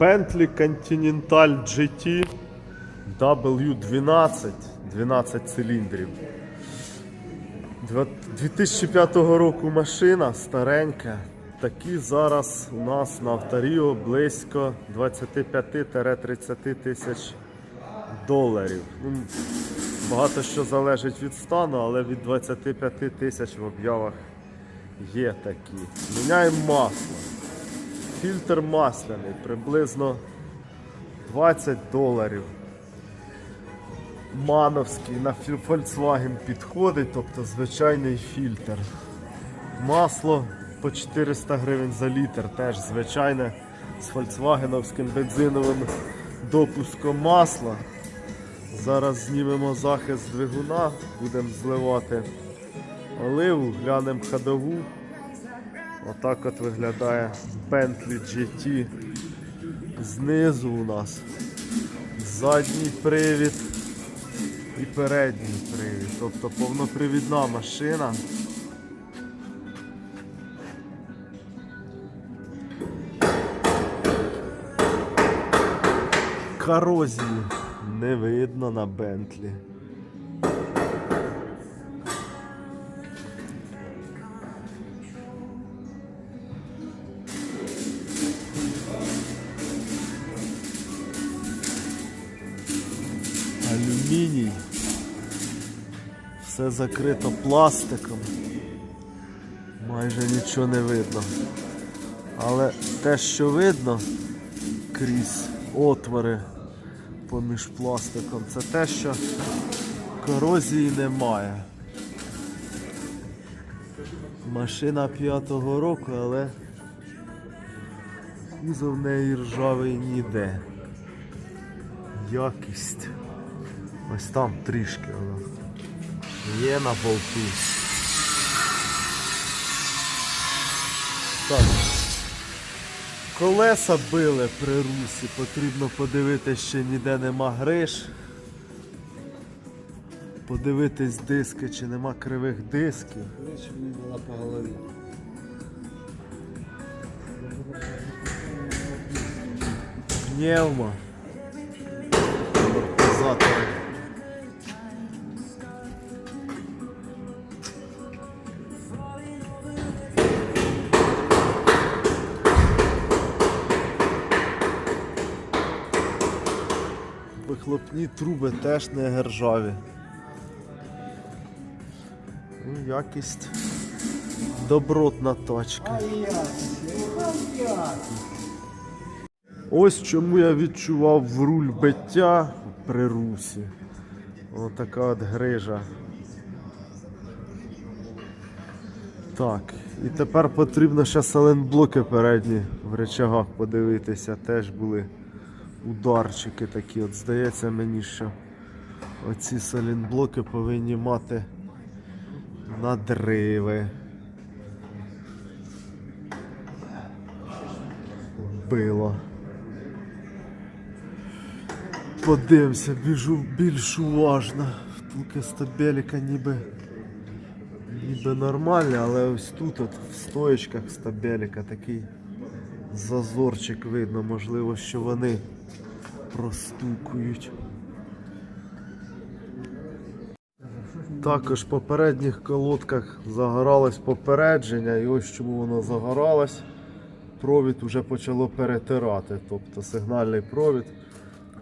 Bentley Continental GT W12, 12 циліндрів. 2005 року машина старенька. Такі зараз у нас на Авторіо близько 25-30 тисяч доларів. Ну, багато що залежить від стану, але від 25 тисяч в об'явах є такі. Міняємо масло. Фільтр масляний, приблизно 20 доларів. Мановський на Volkswagen підходить, тобто звичайний фільтр. Масло по 400 гривень за літр, теж звичайне з фольксвагеновським бензиновим допуском масла. Зараз знімемо захист двигуна, будемо зливати оливу, глянемо ходову. Отак от виглядає Bentley GT. Знизу у нас задній привід і передній привід. Тобто повнопривідна машина. Корозії не видно на Бентлі. Все закрито пластиком. Майже нічого не видно. Але те, що видно крізь отвори поміж пластиком, це те, що корозії немає. Машина п'ятого року, але кузов неї ржавий ніде. Якість. Ось там трішки вона. Є на болту. Так. Колеса били при русі, потрібно подивитися, чи ніде нема гриш. Подивитись диски, чи нема кривих дисків. Лучше мені була по голові. Пневмо. Вихлопні труби теж не гержаві. Ну, якість добротна точка. Ось чому я відчував в руль биття при русі. Отака от грижа. Так, і тепер потрібно ще саленблоки передні в речагах подивитися. Теж були ударчики такі. От здається мені, що оці саленблоки повинні мати надриви. Било. Подивимося, біжу більш уважно. Втулки стабеліка ніби ніби нормальні, але ось тут от в стоєчках стабеліка такий зазорчик видно, можливо, що вони простукують. Також в попередніх колодках загоралось попередження, і ось чому воно загоралось. Провід вже почало перетирати, тобто сигнальний провід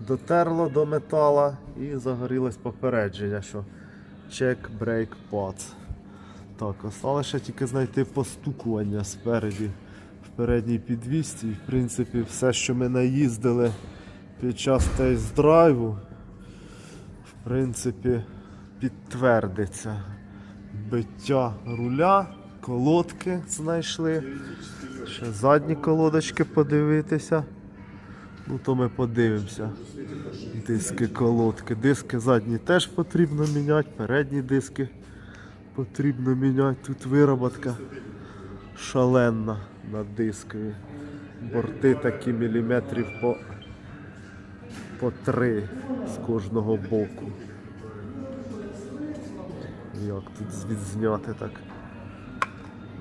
дотерло до метала і загорілось попередження, що check brake pads. Так, осталося ще тільки знайти постукування спереді передній підвісці. І, в принципі, все, що ми наїздили під час тест-драйву, в принципі, підтвердиться. Биття руля, колодки знайшли. Ще задні колодочки подивитися. Ну то ми подивимося. Диски колодки. Диски задні теж потрібно міняти, передні диски потрібно міняти. Тут вироботка шаленна на дискові. Борти такі міліметрів по, по три з кожного боку. Як тут відзняти так?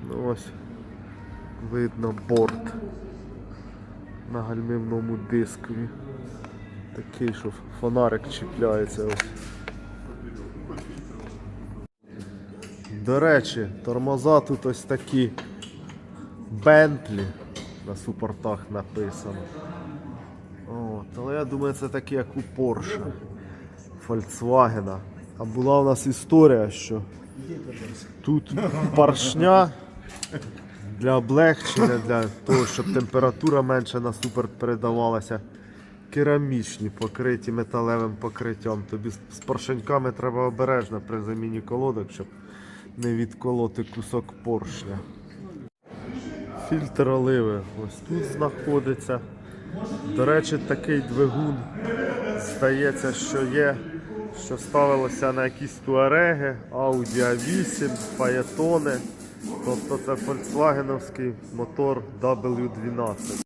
Ну ось видно борт. на гальмівному дискові. Такий, що фонарик чіпляється. Ось. До речі, тормоза тут ось такі Bentley на супортах написано. От, але я думаю, це такі, як у Porsche, Volkswagen. А була у нас історія, що тут поршня для облегчення, для того, щоб температура менше на супер передавалася. Керамічні, покриті металевим покриттям. Тобі з поршеньками треба обережно при заміні колодок, щоб не відколоти кусок поршня. Фільтр оливи ось тут знаходиться. До речі, такий двигун здається, що є, що ставилося на якісь туареги, Audi A8, Фаєтони. Тобто це Volkswagenовський мотор W12.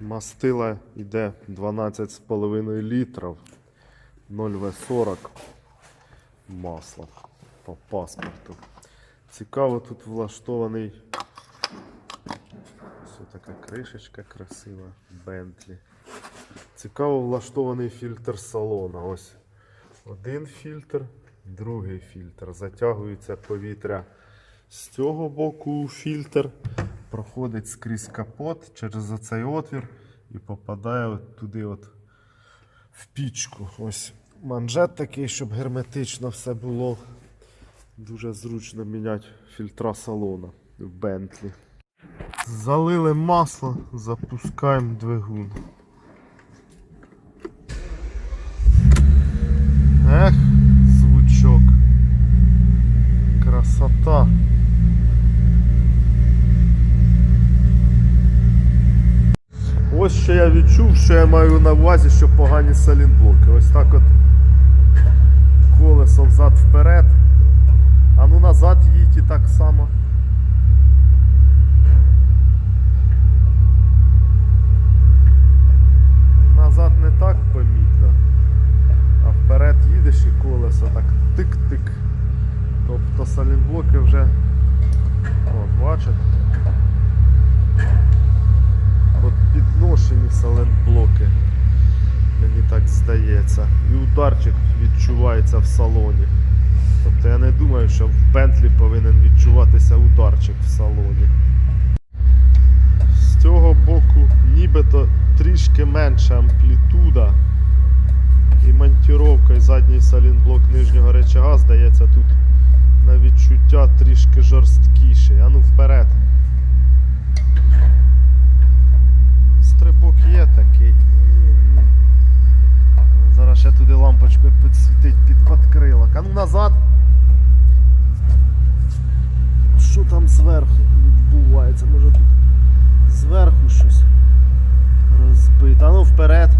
Мастила йде 12,5 літрів 0В40 масла по паспорту. Цікаво, тут влаштований така кришечка красива, Bentley. Цікаво влаштований фільтр салона. Ось один фільтр, другий фільтр. Затягується повітря з цього боку фільтр, проходить скрізь капот через оцей отвір і попадає от туди от в пічку. Ось манжет такий, щоб герметично все було. Дуже зручно міняти фільтра салона в Bentley. Залили масло, запускаємо двигун. Ех, звучок. Красота. Ось що я відчув, що я маю на увазі, що погані салінблоки. Ось так от колесо взад вперед. А ну назад їдь і так само. Назад не так помітно, а вперед їдеш і колесо так тик-тик. Тобто салінблоки вже, от бачите, от підношені салінблоки, мені так здається. І ударчик відчувається в салоні. Тобто я не думаю, що в пентлі повинен відчуватися ударчик в салоні. Трішки менша амплітуда. І монтіровка і задній салінблок нижнього речага, здається, тут на відчуття трішки жорсткіший. А ну вперед. Стрибок є такий. Зараз ще туди лампочкою підсвітить під подкрилок. А ну назад. Що там зверху відбувається? Може тут зверху щось розбите. Ну вперед.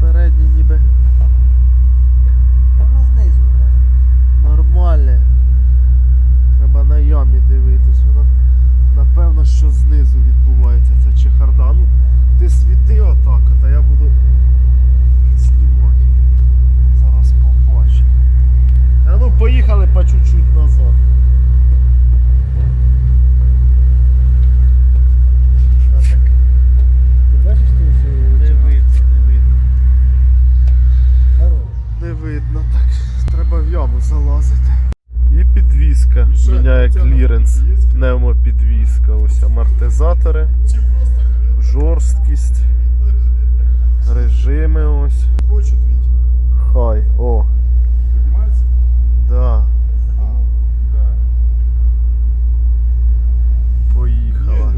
Передній ніби Воно знизу грає. нормальне. Треба на ямі дивитись. Воно напевно, що знизу відбувається ця чехарда. Ну, ти світи отак, от, а я буду знімати. Зараз побачимо. А ну поїхали по чуть-чуть назад. А так. Ти бачиш, ти що Не видно, не видно. Хорош. Не видно так. Треба в яму залазити. І підвіска міняє кліренс. Пневмопідвіска. Ось амортизатори. Жорсткість. Режими ось. Хай. О. Поднимается? Да. Поїхала.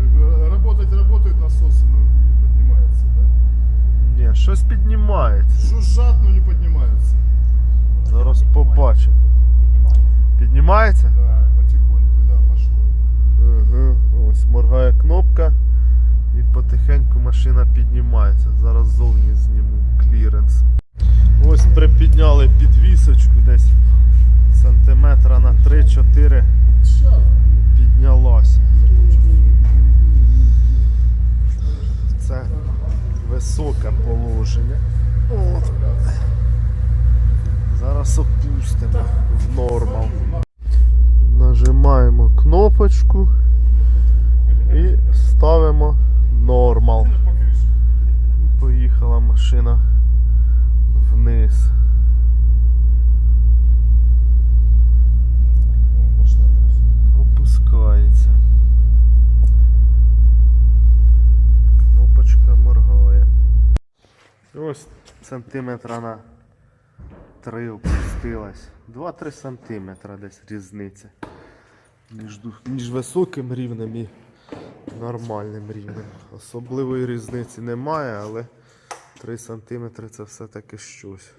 Работать работают насосы, но не поднимается, да? Ні, щось піднімається. Жужжат, но не поднимаются. Зараз побачимо. Піднімається? Да, потихоньку, да, пошло. Угу. Ось моргає кнопка і потихеньку машина піднімається. Зараз зовні зніму кліренс. Ось припідняли підвісочку десь сантиметра на 3-4 піднялася. Це високе положення. От. Зараз опустимо в нормал. Нажимаємо кнопочку і ставимо нормал. Поїхала машина вниз. Опускається. Кнопочка моргає. Ось сантиметра на 3 опустилась. 2-3 сантиметра десь різниця. Між, між високим рівнем і нормальним рівнем. Особливої різниці немає, але 3 сантиметри це все-таки щось.